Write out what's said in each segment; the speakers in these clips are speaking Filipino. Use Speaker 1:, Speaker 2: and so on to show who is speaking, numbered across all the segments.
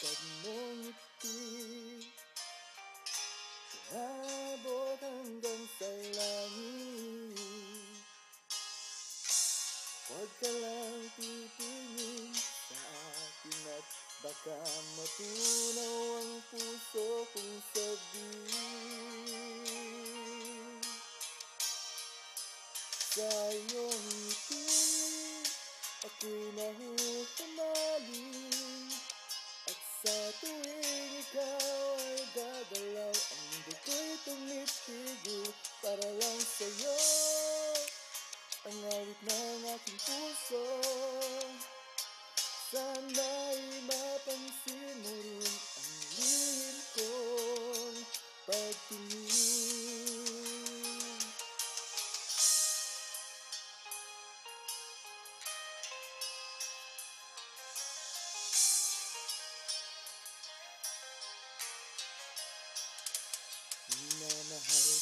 Speaker 1: matingkad mong ngiti Umabot hanggang sa langit. Huwag ka lang titingin sa akin at baka matunaw ang puso kong sabihin. Sa iyong ngiti ako'y nahuhumaling At sa tuwing ikaw ay gagalaw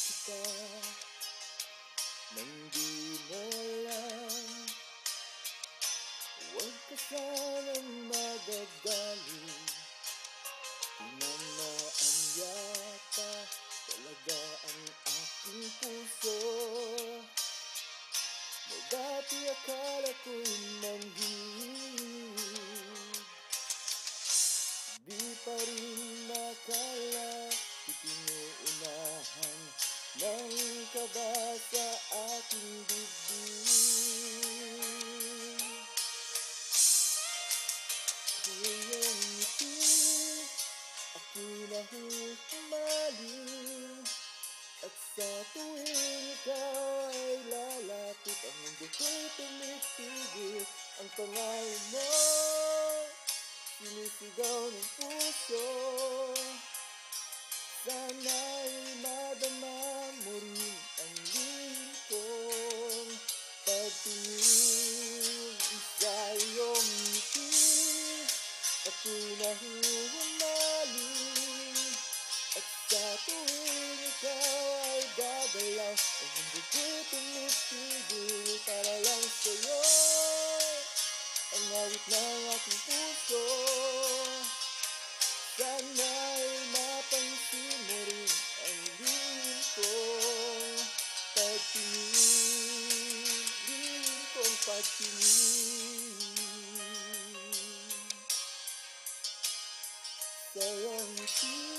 Speaker 1: kita Nang di mo alam Huwag ka sanang magagaling. Tinamaan yata Talaga ang aking puso. Na dati akala ko'y Ako'y nahuhumaling At sa tuwing ikaw ay lalapit Ang mundo ko'y tumitigil. Ang pangalan mo Sinisigaw ng puso. Sana'y madama mo rin Ang lihim kong pagtingin Sa iyong ngiti Ako'y nahuhumaling tuwing ikaw ay gagalaw Ang mundo ko'y tumitigil Para lang sa'yo Ang awit ng aking puso Sana'y mapansin mo rin Ang lihim kong pagtingin Lihim kong pagtingin. Sa iyong ngiti